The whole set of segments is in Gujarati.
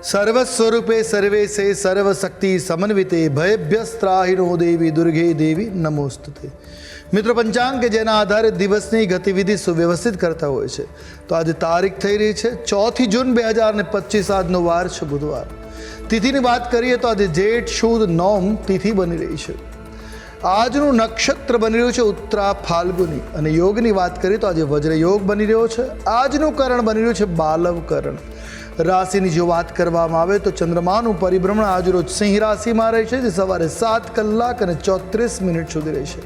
સર્વસ્વરૂપે સર્વેશે સર્વશક્તિ સમન્વિતે ભયભ્યસ્ત્રાહિનો દેવી દુર્ગે દેવી નમોસ્તુતે મિત્રો પંચાંગ કે જેના આધારે દિવસની ગતિવિધિ સુવ્યવસ્થિત કરતા હોય છે તો આજે તારીખ થઈ રહી છે ચોથી જૂન બે હજાર ને પચીસ આજનો વાર છે બુધવાર તિથિની વાત કરીએ તો આજે જેઠ શુદ્ધ નોમ તિથિ બની રહી છે આજનું નક્ષત્ર બની રહ્યું છે ઉત્તરા ફાલ્ગુની અને યોગની વાત કરીએ તો આજે વજ્ર યોગ બની રહ્યો છે આજનું કરણ બની રહ્યું છે બાલવ કરણ રાશિની જો વાત કરવામાં આવે તો ચંદ્રમાનું પરિભ્રમણ આજરોજ સિંહ રાશિમાં રહેશે, જે સવારે સાત કલાક અને ચોત્રીસ મિનિટ સુધી રહેશે.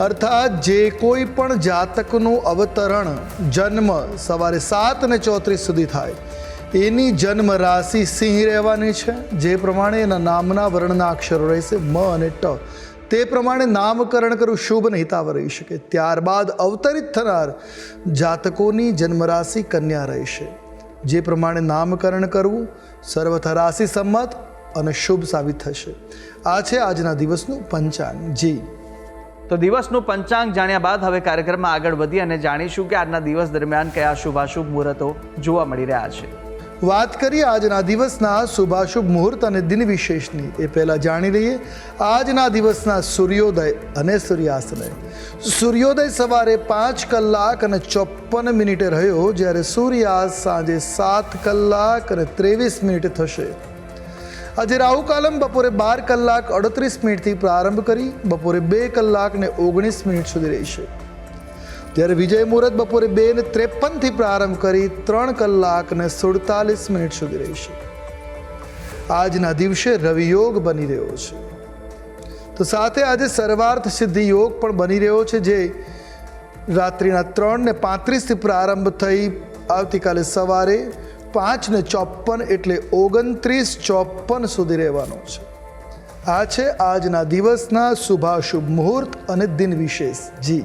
અર્થાત જે કોઈ પણ જાતકનું અવતરણ જન્મ સવારે સાત અને ચોત્રીસ સુધી થાય, એની જન્મ રાશિ સિંહ રહેવાની છે. જે પ્રમાણે એના નામના વર્ણના અક્ષરો રહેશે, મ અને ટ. તે પ્રમાણે નામકરણ કરવું શુભ નહિતાવ હિતાવ રહી શકે. ત્યારબાદ અવતરિત થનાર જાતકોની જન્મરાશિ કન્યા રહેશે. જે પ્રમાણે નામકરણ કરવું સર્વથા રાશિ સંમત અને શુભ સાબિત થશે. આ છે આજના દિવસનું પંચાંગ. જી. તો દિવસનું પંચાંગ જાણ્યા બાદ હવે કાર્યક્રમમાં આગળ વધી અને જાણીશું કે આજના દિવસ દરમિયાન કયા શુભાશુભ મુહૂર્તો જોવા મળી રહ્યા છે. વાત કરીએ આજના દિવસના શુભાશુભ મુહૂર્ત અને દિન વિશેષની. એ પહેલાં જાણી લઈએ, આજના દિવસના સૂર્યોદય અને સૂર્યાસ્તય સૂર્યોદય સવારે પાંચ કલાક અને ચોપન મિનિટે રહ્યો, જ્યારે સૂર્યાસ્ત સાંજે સાત કલાક અને ત્રેવીસ મિનિટે થશે. આજે રાહુકાલમ બપોરે બાર કલાક અડત્રીસ મિનિટથી પ્રારંભ કરી, બપોરે બે કલાક ને ઓગણીસ મિનિટ સુધી રહેશે. જ્યારે વિજય મુહૂર્ત બપોરે બે ને ત્રેપનથી પ્રારંભ કરી ત્રણ કલાક ને સુડતાલીસ મિનિટ સુધી રહેશે આજના દિવસે રવિ યોગ બની રહ્યો છે. તો સાથે આજે સર્વાર્થ સિદ્ધિ યોગ પણ બની રહ્યો છે, જે રાત્રિના ત્રણ ને પાંત્રીસથી પ્રારંભ થઈ આવતીકાલે સવારે પાંચ ને ચોપન એટલે ઓગણત્રીસ ચોપન સુધી રહેવાનો છે. આ છે આજના દિવસના શુભાશુભ મુહૂર્ત અને દિન વિશેષ જી.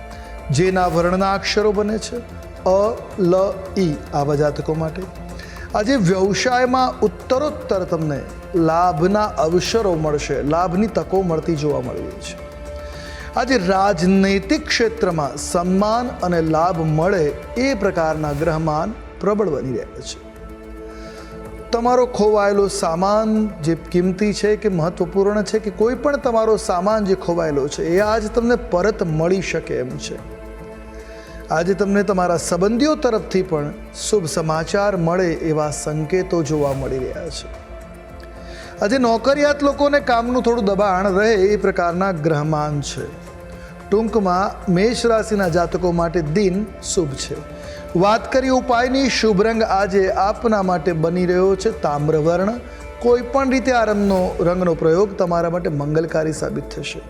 જેના વર્ણના અક્ષરો બને છે. અ, લ ઈ આવા જાતકો માટે. આજે વ્યવસાયમાં ઉત્તરોત્તર તમને લાભના અવસરો મળશે, લાભની તકો મળતી જોવા મળી છે. આજે રાજનૈતિક ક્ષેત્રમાં સન્માન અને લાભ મળે એ પ્રકારના ગ્રહમાન પ્રબળ બની રહ્યા છે. તમારો ખોવાયેલો સામાન જે કિંમતી છે કે મહત્વપૂર્ણ છે કે કોઈ પણ તમારો સામાન જે ખોવાયેલો છે, એ આજ તમને પરત મળી શકે એમ છે. આજે તમને તમારા સંબંધીઓ તરફથી પણ શુભ સમાચાર મળે એવા સંકેતો જોવા મળી રહ્યા છે. આજે નોકરિયાત લોકોને કામનું થોડું દબાણ રહે એ પ્રકારના ગ્રહમાન છે. ટૂંકમાં મેષ રાશિના જાતકો માટે દિન શુભ છે. વાત કરી ઉપાયની, શુભ રંગ આજે આપના માટે બની રહ્યો છે તામ્રવર્ણ કોઈ પણ રીતે આ રંગનો રંગનો પ્રયોગ તમારા માટે મંગલકારી સાબિત થશે.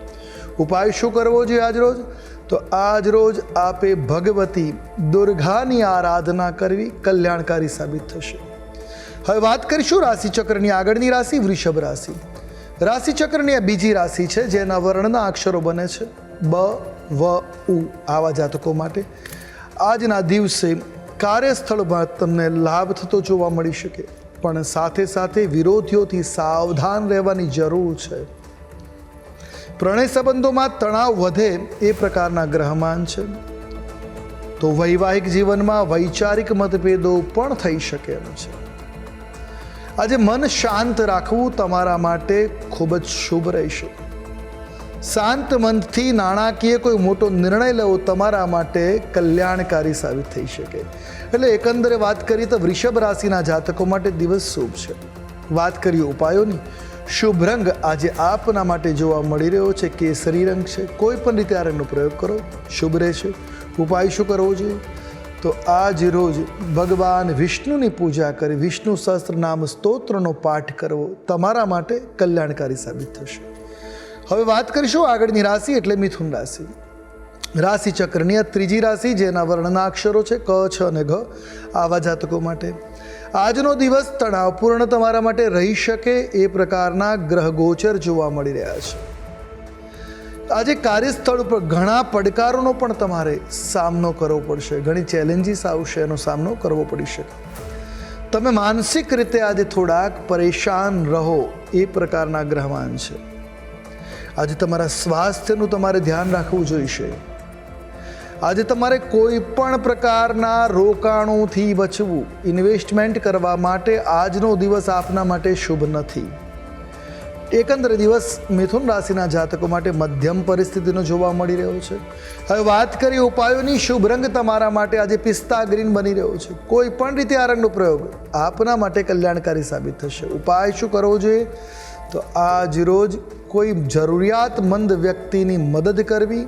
ઉપાય શું કરવો જોઈએ આજરોજ? તો આજરોજ આપે ભગવતી દુર્ગાની આરાધના કરવી કલ્યાણકારી સાબિત થશે. હવે વાત કરીશું રાશિચક્રની આગળની રાશિ, વૃષભ રાશિ. રાશિચક્રની આ બીજી રાશિ છે, જેના વર્ણના અક્ષરો બને છે, બ, વ, ઉ, આવા જાતકો માટે. આજના દિવસે કાર્યસ્થળમાં તમને લાભ થતો જોવા મળી શકે, પણ સાથે સાથે વિરોધીઓથી સાવધાન રહેવાની જરૂર છે. પ્રણય સંબંધોમાં તણાવ વધે એ પ્રકારના ગ્રહમાન છે. તો વૈવાહિક જીવનમાં વૈચારિક મતભેદો પણ થઈ શકે એમ છે. આજે મન શાંત રાખવું તમારા માટે ખૂબ જ શુભ રહેશે. શાંત મનથી નાણાકીય કોઈ મોટો નિર્ણય લેવો તમારા માટે કલ્યાણકારી સાબિત થઈ શકે. એટલે એકંદરે વાત કરીએ તો વૃષભ રાશિના જાતકો માટે દિવસ શુભ છે. વાત કરીએ ઉપાયોની શુભ રંગ આજે આપના માટે જોવા મળી રહ્યો છે. કેસરી રંગ છે. કોઈ પણ રીતે આ રંગનો પ્રયોગ કરો. શુભ રહેશે. ઉપાય શું કરવો જોઈએ? તો આજ રોજ ભગવાન વિષ્ણુની પૂજા કરી વિષ્ણુ સહસ્ત્ર નામ સ્તોત્રનો પાઠ કરવો તમારા માટે કલ્યાણકારી સાબિત થશે. હવે વાત કરીશું આગળની રાશિ એટલે મિથુન રાશિ. રાશિ ચક્રની આ ત્રીજી રાશિ જેના વર્ણના અક્ષરો છે ક, છ અને ઘ. આવા જાતકો માટે. આજનો દિવસ તણાવપૂર્ણ તમારા માટે રહી શકે એ પ્રકારના ગ્રહ ગોચર જોવા મળી રહ્યા છે. આજે કાર્યસ્થળ ઉપર ઘણા પડકારોનો પણ તમારે સામનો કરવો પડશે. ઘણી ચેલેન્જીસ આવશે, એનો સામનો કરવો પડી શકે. તમે માનસિક રીતે આજે થોડાક પરેશાન રહો એ પ્રકારના ગ્રહમાન છે. આજે તમારા સ્વાસ્થ્યનું તમારે ધ્યાન રાખવું જોઈશે. આજે તમારે કોઈ પણ પ્રકારના રોકાણોથી બચવું, ઇન્વેસ્ટમેન્ટ કરવા માટે આજનો દિવસ આપના માટે શુભ નથી. એકંદરે દિવસ મિથુન રાશિના જાતકો માટે મધ્યમ પરિસ્થિતિનો જોવા મળી રહ્યો છે. હવે વાત કરીએ ઉપાયોની, શુભ રંગ તમારા માટે આજે પિસ્તા ગ્રીન બની રહ્યો છે. કોઈ પણ રીતે આ રંગનો પ્રયોગ આપના માટે કલ્યાણકારી સાબિત થશે. ઉપાય શું કરવો જોઈએ? તો આજ રોજ કોઈ જરૂરિયાતમંદ વ્યક્તિની મદદ કરવી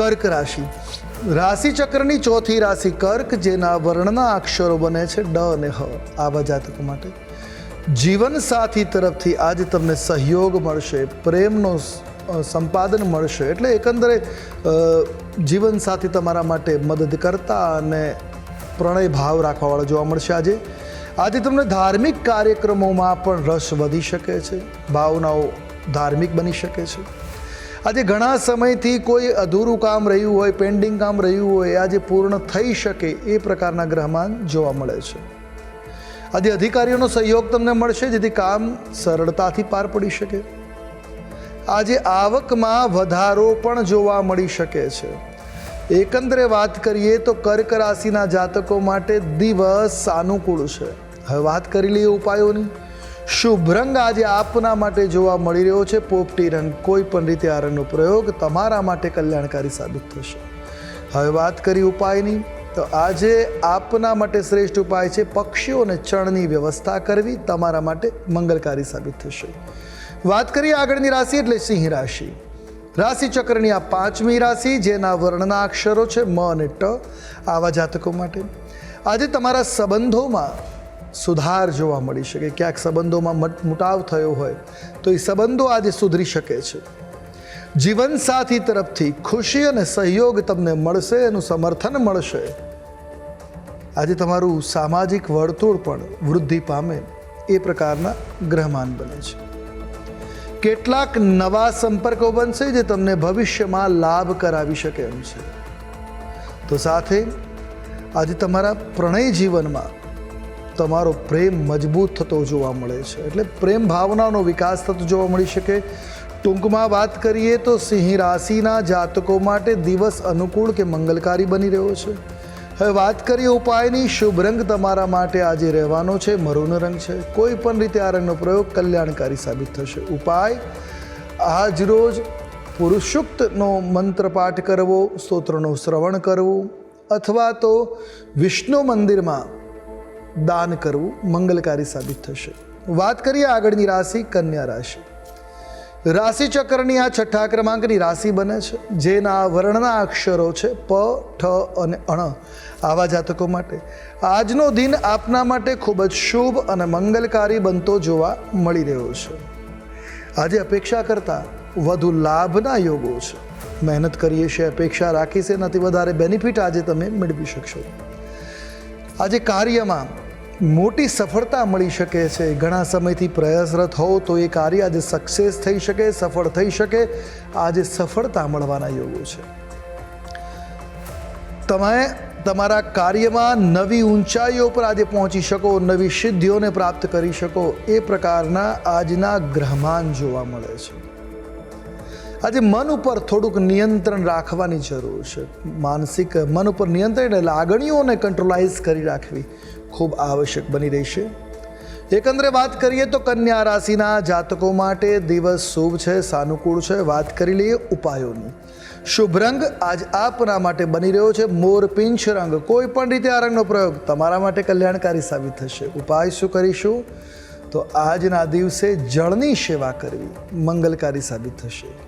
કર્ક રાશિ. રાશિ ચક્રની ચોથી રાશિ કર્ક, જેના વર્ણના અક્ષરો બને છે ડ અને હ, આવા જાતકો માટે. જીવન સાથી તરફથી આજે તમને સહયોગ મળશે, પ્રેમનો સંપાદન મળશે, એટલે એકંદરે જીવનસાથી જીવન સાથી તમારા માટે મદદ કરતા અને પ્રણય ભાવ રાખવાવાળા જોવા મળશે આજે. આજે તમને ધાર્મિક કાર્યક્રમોમાં પણ રસ વધી શકે છે, ભાવનાઓ ધાર્મિક બની શકે છે. આજે ઘણા સમયથી કોઈ અધૂરું કામ રહ્યું હોય પેન્ડિંગ કામ રહ્યું હોય આજે પૂર્ણ થઈ શકે એ પ્રકારના ગ્રહમાન જોવા મળે છે. આજે અધિકારીઓનો સહયોગ તમને મળશે, જેથી કામ સરળતાથી પાર પડી શકે. આજે આવકમાં વધારો પણ જોવા મળી શકે છે. એકંદરે વાત કરીએ તો કર્ક રાશિના જાતકો માટે દિવસ સાનુકૂળ છે. હવે વાત કરી લઈએ ઉપાયોની. શુભ રંગ આજે આપના માટે જોવા મળી રહ્યો છે. પોપટી રંગ કોઈ પણ રીતે આ રંગનો પ્રયોગ તમારા માટે કલ્યાણકારી સાબિત થશે. હવે વાત કરી ઉપાયની. તો આજે આપના માટે શ્રેષ્ઠ ઉપાય છે પક્ષીઓને ચણની વ્યવસ્થા કરવી. તમારા માટે મંગલકારી સાબિત થશે. વાત કરીએ આગળની રાશિ એટલે સિંહ રાશિ. રાશિ ચક્રની આ પાંચમી રાશિ જેના વર્ણના અક્ષરો છે મ અને ટ આવા જાતકો માટે. આજે તમારા સંબંધોમાં સુધાર જોવા મળી શકે, ક્યાંક સંબંધોમાં મટ મુટાવ થયો હોય, તો એ સંબંધો આજે સુધરી શકે છે. જીવનસાથી તરફથી ખુશી અને સહયોગ તમને મળશે, એનું સમર્થન મળશે. આજે તમારું સામાજિક વર્તુળ પણ વૃદ્ધિ પામે, એ પ્રકારના ગ્રહમાન બને છે. કેટલાક નવા સંપર્કો બનશે જે તમને ભવિષ્યમાં લાભ કરાવી શકે એમ છે. તો સાથે, આજે તમારા પ્રણય જીવનમાં તમારો પ્રેમ મજબૂત થતો જોવા મળે છે. એટલે પ્રેમ ભાવનાનો વિકાસ થતો જોવા મળી શકે. ટૂંકમાં વાત કરીએ તો સિંહ રાશિના જાતકો માટે દિવસ અનુકૂળ કે મંગલકારી બની રહ્યો છે. હવે વાત કરીએ ઉપાયની. શુભ રંગ તમારા માટે આજે રહેવાનો છે. મરૂન રંગ છે. કોઈ પણ રીતે આ રંગનો પ્રયોગ કલ્યાણકારી સાબિત થશે. ઉપાય, આજ રોજ પુરુષુક્તનો મંત્ર પાઠ કરવો, સ્તોત્રનું શ્રવણ કરવું, અથવા તો વિષ્ણુ મંદિરમાં દાન કરવું મંગલકારી સાબિત થશે. વાત કરીએ આગળની રાશિ, કન્યા રાશિ. રાશિ ચક્રની આ છઠ્ઠા ક્રમાંકની રાશિ બને છે, જેના વર્ણના અક્ષરો છે પ, ઠ અને અણ આવા જાતકો માટે. આજનો દિન આપના માટે ખૂબ જ શુભ અને મંગલકારી બનતો જોવા મળી રહ્યો છે. આજે અપેક્ષા કરતાં વધુ લાભના યોગો છે. મહેનત કરીએ છીએ, અપેક્ષા રાખી છે, એનાથી વધારે બેનિફિટ આજે તમે મેળવી શકશો. આજે કાર્યમાં મોટી સફળતા મળી શકે છે. ઘણા સમયથી પ્રયાસરત હોવ તો એ કાર્ય આજે સક્સેસ થઈ શકે, સફળ થઈ શકે. આજે સફળતા મળવાના યોગો છે. તમે તમારા કાર્યમાં નવી ઊંચાઈઓ પર આજે પહોંચી શકો, નવી સિદ્ધિઓને પ્રાપ્ત કરી શકો. એ પ્રકારના આજના ગ્રહમાન જોવા મળે છે. આજે મન ઉપર થોડુંક નિયંત્રણ રાખવાની જરૂર છે. માનસિક મન ઉપર નિયંત્રણ એટલે લાગણીઓને કંટ્રોલાઇઝ કરી રાખવી ખૂબ આવશ્યક બની રહેશે એકંદરે વાત કરીએ તો કન્યા રાશિના જાતકો માટે દિવસ શુભ છે, સાનુકૂળ છે. વાત કરી લઈએ ઉપાયોની. શુભ રંગ આજ આપના માટે બની રહ્યો છે. મોર, પિંચ રંગ કોઈ પણ રીતે આ રંગનો પ્રયોગ તમારા માટે કલ્યાણકારી સાબિત થશે. ઉપાય શું કરીશું? તો આજના દિવસે જળની સેવા કરવી મંગલકારી સાબિત થશે.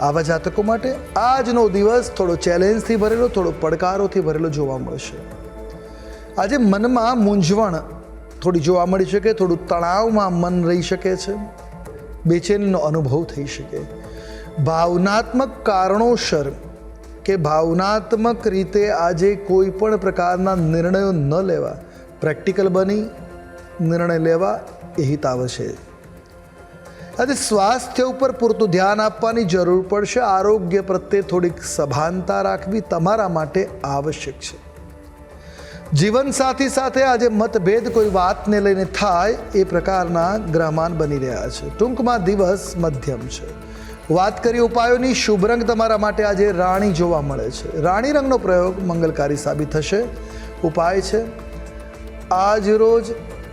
આવા જાતકો માટે આજનો દિવસ થોડો ચેલેન્જથી ભરેલો, થોડો પડકારોથી ભરેલો જોવા મળશે. આજે મનમાં મૂંઝવણ થોડી જોવા મળી શકે, થોડું તણાવમાં મન રહી શકે છે. બેચેનીનો અનુભવ થઈ શકે. ભાવનાત્મક કારણોસર કે ભાવનાત્મક રીતે આજે કોઈ પણ પ્રકારના નિર્ણયો ન લેવા, પ્રેક્ટિકલ બની, નિર્ણય લેવા એ હિતાવ છે. આજે સ્વાસ્થ્ય ઉપર પૂરતું ધ્યાન આપવાની જરૂર પડશે. આરોગ્ય પ્રત્યે થોડીક સભાનતા રાખવી તમારા માટે આવશ્યક છે. જીવનસાથી સાથે આજે મતભેદ કોઈ વાતને લઈને થાય એ પ્રકારના ગ્રહમાન બની રહ્યા છે. ટૂંકમાં દિવસ મધ્યમ છે. વાત કરી ઉપાયોની, શુભ રંગ તમારા માટે આજે રાણી જોવા મળે છે. રાણી રંગનો પ્રયોગ મંગલકારી સાબિત થશે. ઉપાય છે. આજ રોજ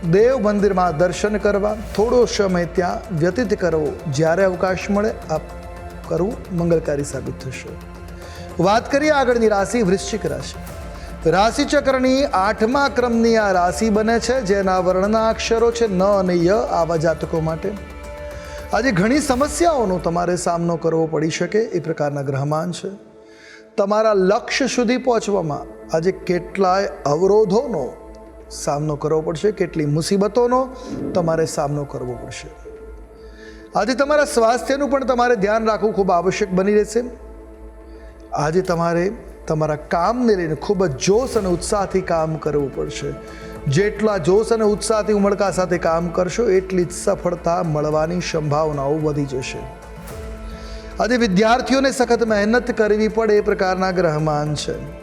દેવ મંદિરમાં દર્શન કરવા, થોડો સમય ત્યાં વ્યતીત કરવો, જ્યારે અવકાશ મળે, આપ કરવું મંગલકારી સાબિત થશે. વાત કરીએ આગળની રાશિ વૃશ્ચિક રાશિ. રાશિ ચક્રની આઠમા ક્રમની આ રાશિ બને છે, જેના વર્ણના અક્ષરો છે ન અને ય આવા જાતકો માટે. આજે ઘણી સમસ્યાઓનો તમારે સામનો કરવો પડી શકે એ પ્રકારના ગ્રહમાન છે. તમારા લક્ષ્ય સુધી પહોંચવામાં આજે કેટલાય અવરોધોનો સામનો કરવો પડશે, કેટલી મુસીબતોનો તમારે સામનો કરવો પડશે. આજે તમારા સ્વાસ્થ્યનું પણ તમારે ધ્યાન રાખવું ખૂબ આવશ્યક બની રહેશે. આજે તમારે તમારા કામને લઈને ખૂબ જ જોશ અને ઉત્સાહથી કામ કરવું પડશે. જેટલા જોશ અને ઉત્સાહથી ઉમળકા સાથે કામ કરશો, એટલી જ સફળતા મળવાની સંભાવનાઓ વધી જશે. આજે વિદ્યાર્થીઓને સખત મહેનત કરવી પડે એ પ્રકારના ગ્રહમાન છે.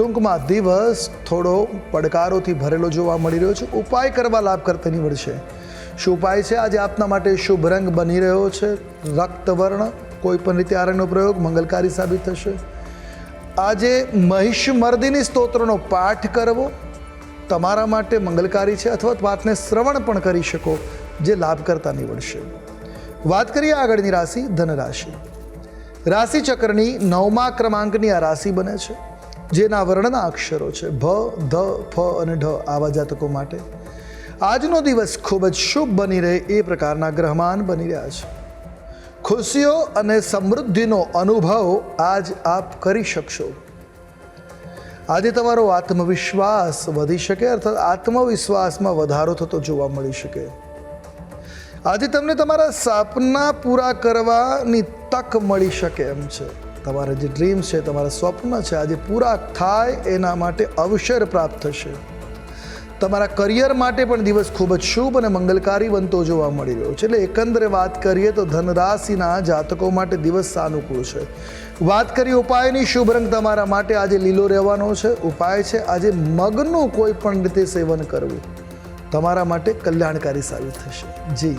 ટૂંકમાં દિવસ થોડો પડકારોથી ભરેલો જોવા મળી રહ્યો છે. ઉપાય કરવા લાભકર્તા નીવડશે શું ઉપાય છે? આજે આપના માટે શુભ રંગ બની રહ્યો છે. રક્તવર્ણ કોઈ પણ રીતે આ રંગનો પ્રયોગ મંગલકારી સાબિત થશે. આજે મહિષ મર્દિની સ્તોત્રનો પાઠ કરવો તમારા માટે મંગલકારી છે અથવા વાતને શ્રવણ પણ કરી શકો, જે લાભકર્તા નીવડશે વાત કરીએ આગળની રાશિ ધનરાશિ. રાશિ ચક્રની નવમા ક્રમાંકની આ રાશિ બને છે. જેના વર્ણના અક્ષરો છે. ભ, ધ, ફ અને ઢ આવા જાતકો માટે. આજનો દિવસ ખૂબ જ શુભ બની રહે એ પ્રકારના ગ્રહમાન બની રહ્યા છે. ખુશીઓ અને સમૃદ્ધિનો અનુભવ આજ આપ કરી શકશો. આજે તમારો આત્મવિશ્વાસ વધી શકે, અર્થાત આત્મવિશ્વાસમાં વધારો થતો જોવા મળી શકે. આજે તમને તમારા સપના પૂરા કરવાની તક મળી શકે એમ છે. તમારા જે ડ્રીમ્સ છે, તમારા સ્વપ્ન છે, આજે પૂરા થાય એના માટે અવસર પ્રાપ્ત થશે. તમારા કરિયર માટે પણ દિવસ ખૂબ જ શુભ અને મંગલકારી બનતો જોવા મળી રહ્યો છે. એટલે એકંદરે વાત કરીએ તો ધનરાશિના જાતકો માટે દિવસ સાનુકૂળ છે. વાત કરીએ ઉપાયની, શુભ રંગ તમારા માટે આજે લીલો રહેવાનો છે. ઉપાય છે આજે મગનું કોઈ પણ રીતે સેવન કરવું. તમારા માટે કલ્યાણકારી સાબિત થશે. જી.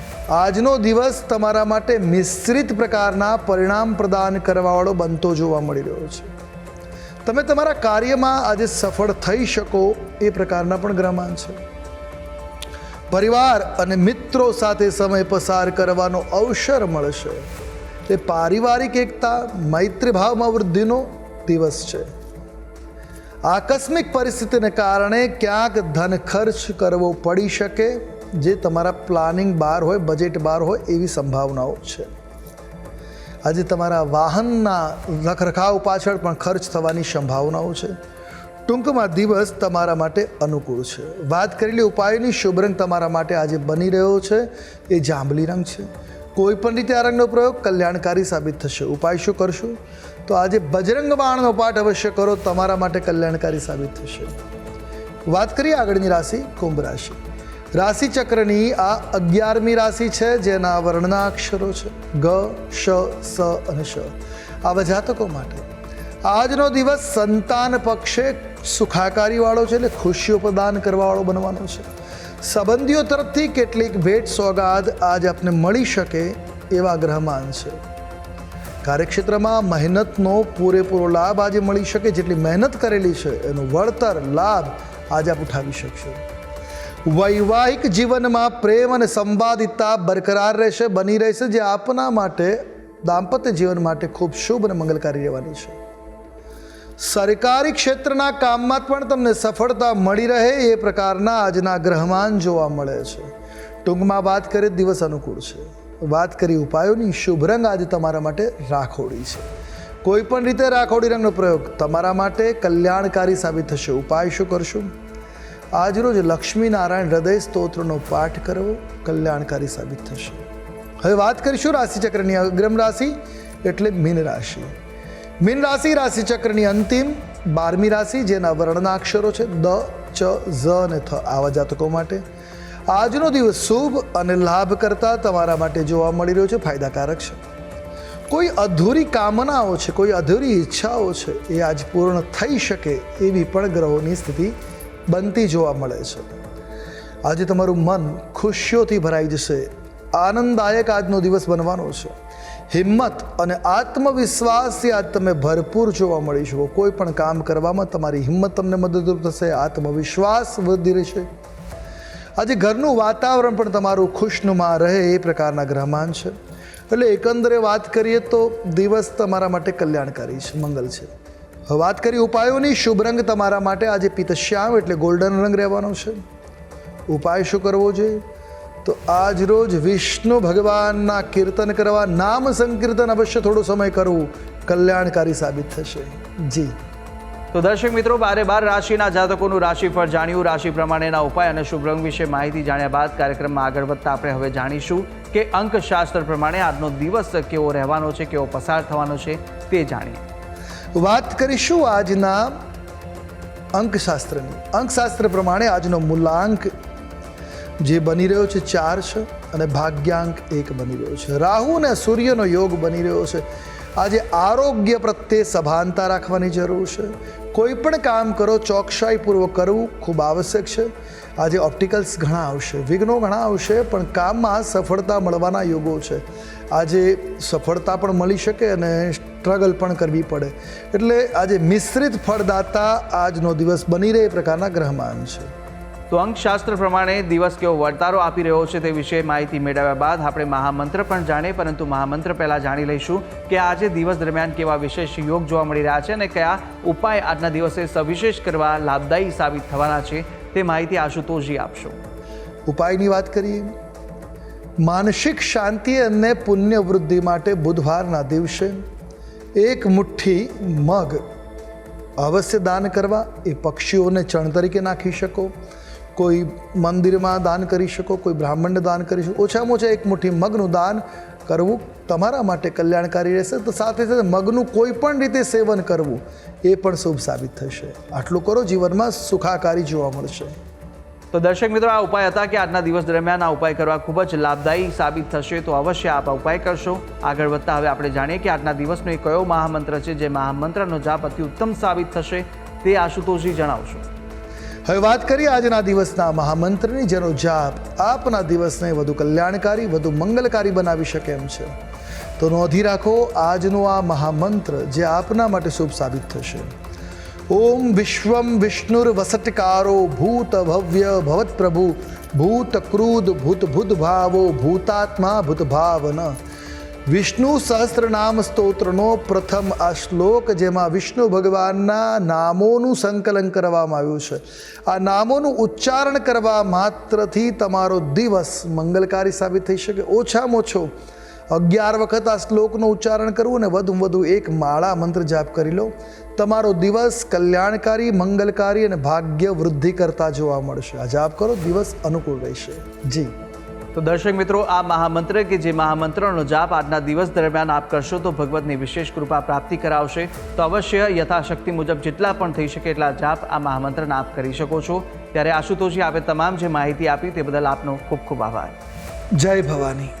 આજનો દિવસ તમારા માટે મિશ્રિત પ્રકારના પરિણામ પ્રદાન કરવાવાળો બનતો જોવા મળી રહ્યો છે. તમે તમારા કાર્યમાં આજે સફળ થઈ શકો એ પ્રકારના પણ ગ્રહમાન છે. પરિવાર અને મિત્રો સાથે સમય પસાર કરવાનો અવસર મળશે. તે પારિવારિક એકતા મૈત્રી ભાવમાં વૃદ્ધિનો દિવસ છે. આકસ્મિક પરિસ્થિતિને કારણે ક્યાંક ધન ખર્ચ કરવો પડી શકે જે તમારા પ્લાનિંગ બહાર હોય બજેટ બહાર હોય, એવી સંભાવનાઓ છે. આજે તમારા વાહનના રખરખાવ પાછળ પણ ખર્ચ થવાની સંભાવનાઓ છે. ટૂંકમાં દિવસ તમારા માટે અનુકૂળ છે. વાત કરેલી ઉપાયોની શુભ રંગ તમારા માટે આજે બની રહ્યો છે. એ જાંબલી રંગ છે. કોઈ પણ રીતે આ રંગનો પ્રયોગ કલ્યાણકારી સાબિત થશે. ઉપાય શું કરશું? તો આજે બજરંગ બાણનો પાઠ અવશ્ય કરો. તમારા માટે કલ્યાણકારી સાબિત થશે. વાત કરીએ આગળની રાશિ, કુંભ રાશિ. રાશિ ચક્રની આ અગિયારમી રાશિ છે, જેના વર્ણના અક્ષરો છે. ગ, શ, સ અને શ. આવા જાતકો માટે. આજનો દિવસ સંતાન પક્ષે સુખાકારીવાળો છે, એટલે ખુશીઓ પ્રદાન કરવાવાળો બનવાનો છે. સંબંધીઓ તરફથી કેટલીક ભેટ સોગાદ આજ આપને મળી શકે એવા ગ્રહમાન છે. કાર્યક્ષેત્રમાં મહેનતનો પૂરેપૂરો લાભ આજે મળી શકે. જેટલી મહેનત કરેલી છે, એનું વળતર, લાભ આજે આપ ઉઠાવી શકશો. વૈવાહિક જીવનમાં પ્રેમ અને સંવાદિતા બરકરાર રહેશે, બની રહેશે, જે આપના માટે, દાંપત્ય જીવન માટે ખૂબ શુભ અને મંગલકારી રહેવાની છે. સરકારી ક્ષેત્રના કામમાં પણ તમને સફળતા મળી રહે એ પ્રકારના આજના ગ્રહમાન જોવા મળે છે. ટૂંકમાં વાત કરીએ દિવસ અનુકૂળ છે. વાત કરી ઉપાયોની, શુભ રંગ આજે તમારા માટે રાખોડી છે. કોઈ પણ રીતે રાખોડી રંગનો પ્રયોગ તમારા માટે કલ્યાણકારી સાબિત થશે. ઉપાય શું કરશું? આજરોજ લક્ષ્મીનારાયણ હૃદય સ્તોત્રનો પાઠ કરવો કલ્યાણકારી સાબિત થશે. હવે વાત કરીશું રાશિચક્રની અગ્રમ રાશિ એટલે મીન રાશિ. મીન રાશિ રાશિચક્રની અંતિમ બારમી રાશિ જેના વર્ણના અક્ષરો છે દ, ચ, ઝ અને થ આવા જાતકો માટે. આજનો દિવસ શુભ અને લાભ કરતા તમારા માટે જોવા મળી રહ્યો છે, ફાયદાકારક છે. કોઈ અધૂરી કામનાઓ છે, કોઈ અધૂરી ઈચ્છાઓ છે એ આજ પૂર્ણ થઈ શકે એવી પણ ગ્રહોની સ્થિતિ બનતી જોવા મળે છે. આજે તમારું મન ખુશીઓથી ભરાઈ જશે. આનંદદાયક આજનો દિવસ બનવાનો છે. હિંમત અને આત્મવિશ્વાસથી આજ તમે ભરપૂર જોવા મળી શકો. કોઈ પણ કામ કરવામાં તમારી હિંમત તમને મદદરૂપ થશે, આત્મવિશ્વાસ વધી રહેશે. આજે ઘરનું વાતાવરણ પણ તમારું ખુશનુમા રહે એ પ્રકારના ગ્રહમાન છે. એટલે એકંદરે વાત કરીએ તો દિવસ તમારા માટે કલ્યાણકારી છે, મંગલ છે. વાત કરી ઉપાયોની. શુભ રંગ તમારા માટે આજે પિત્તશ્યામ એટલે ગોલ્ડન રંગ રહેવાનો છે. ઉપાય શું કરવો જોઈએ? તો આજ રોજ વિષ્ણુ ભગવાનના કીર્તન કરવા, નામ સંકીર્તન અવશ્ય થોડો સમય કરવું કલ્યાણકારી સાબિત થશે. જી. તો દર્શક મિત્રો, બારે બાર રાશિના જાતકોનું રાશિફળ જાણ્યું. રાશિ પ્રમાણેના ઉપાય અને શુભ રંગ વિશે માહિતી જાણ્યા બાદ કાર્યક્રમમાં આગળ વધતા આપણે હવે જાણીશું કે અંકશાસ્ત્ર પ્રમાણે આજનો દિવસ કેવો રહેવાનો છે, કેવો પસાર થવાનો છે તે જાણીએ. વાત કરીશું આજના અંકશાસ્ત્રની. અંકશાસ્ત્ર પ્રમાણે આજનો મૂલાંક જે બની રહ્યો છે ચાર છે અને ભાગ્યાંક એક બની રહ્યો છે. રાહુ અને સૂર્યનો યોગ બની રહ્યો છે. આજે આરોગ્ય પ્રત્યે સભાનતા રાખવાની જરૂર છે. કોઈ પણ કામ કરો, ચોકસાઈપૂર્વક કરવું ખૂબ આવશ્યક છે. આજે ઓપ્ટિકલ્સ ઘણા આવશે, વિઘ્નો ઘણા આવશે, પણ કામમાં સફળતા મળવાના યોગો છે. આજે સફળતા પણ મળી શકે અને સ્ટ્રગલ પણ કરવી પડે. એટલે આજે મિશ્રિત ફળદાતા આજનો દિવસ બની રહે એ પ્રકારના ગ્રહમાન છે. તો અંકશાસ્ત્ર પ્રમાણે દિવસ કેવો વર્તારો આપી રહ્યો છે તે વિશે માહિતી મેળવ્યા બાદ આપણે મહામંત્ર પણ જાણીએ પરંતુ મહામંત્ર પહેલાં જાણી લઈશું કે આજે દિવસ દરમિયાન કેવા વિશેષ યોગ જોવા મળી રહ્યા છે અને કયા ઉપાય આજના દિવસે સવિશેષ કરવા લાભદાયી સાબિત થવાના છે તે માહિતી આશુતોષજી આપશો. ઉપાયની વાત કરીએ. માનસિક શાંતિ અને પુણ્ય વૃદ્ધિ માટે બુધવારના દિવસે એક મુઠ્ઠી મગ અવશ્ય દાન કરવા, એ પક્ષીઓને ચણ તરીકે નાખી શકો. કોઈ મંદિરમાં દાન કરી શકો, કોઈ બ્રાહ્મણને દાન કરી શકો. ઓછામાં ઓછા એક મુઠ્ઠી મગનું દાન કરવું તમારા માટે કલ્યાણકારી રહેશે. તો સાથે સાથે મગનું કોઈ પણ રીતે સેવન કરવું, એ પણ શુભ સાબિત થશે. આટલું કરો, જીવનમાં સુખાકારી જોવા મળશે. તો દર્શક મિત્રો, આ ઉપાય હતા કે આજના દિવસ દરમિયાન આ ઉપાય કરવા ખૂબ જ લાભદાયી સાબિત થશે, તો અવશ્ય આપ ઉપાય કરશો. આગળ વધતા હવે આપણે જાણીએ કે આજના દિવસનો એ કયો મહામંત્ર છે, જે મહામંત્રનો જાપ અતિ ઉત્તમ સાબિત થશે તે આશુતોષજી જણાવશો. હવે વાત કરીએ આજના દિવસના મહામંત્રની, જેનો જાપ આપના દિવસને વધુ કલ્યાણકારી, વધુ મંગલકારી બનાવી શકે એમ છે. તો નોંધી રાખો, આજનો આ મહામંત્ર જે આપના માટે શુભ સાબિત થશે. ઓમ વિશ્વમ વિષ્ણુર વસટકારો ભૂત ભવ્ય ભવત પ્રભુ ભૂત ક્રૂદ ભૂત ભૂત ભાવો ભૂતાત્મા ભૂત ભાવન વિષ્ણુ સહસ્ત્રનામ સ્તોત્રનો પ્રથમ આ શ્લોક જેમાં વિષ્ણુ ભગવાનના નામોનું સંકલન કરવામાં આવ્યું છે આ નામોનું ઉચ્ચારણ કરવા માત્રથી તમારો દિવસ મંગલકારી સાબિત થઈ શકે ઓછામાં ઓછો અગિયાર વખત આ શ્લોકનું ઉચ્ચારણ કરવું અને વધુમાં વધુ એક માળા મંત્ર જાપ કરી લો. તમારો દિવસ કલ્યાણકારી મંગલકારી અને ભાગ્ય વૃદ્ધિ કરતા જોવા મળશે. આ જાપ કરો દિવસ અનુકૂળ રહેશે. જી. તો દર્શક મિત્રો આ મહામંત્ર કે જે મહામંત્રનો જાપ આજના દિવસ દરમિયાન આપ કરશો તો ભગવતની વિશેષ કૃપા પ્રાપ્તિ કરાવશે. તો અવશ્ય યથાશક્તિ મુજબ જેટલા પણ થઈ શકે એટલા જાપ આ મહામંત્રના આપ કરી શકો છો. ત્યારે આશુતોષજી આપે તમામ જે માહિતી આપી તે બદલ આપનો ખૂબ ખૂબ આભાર. જય ભવાની.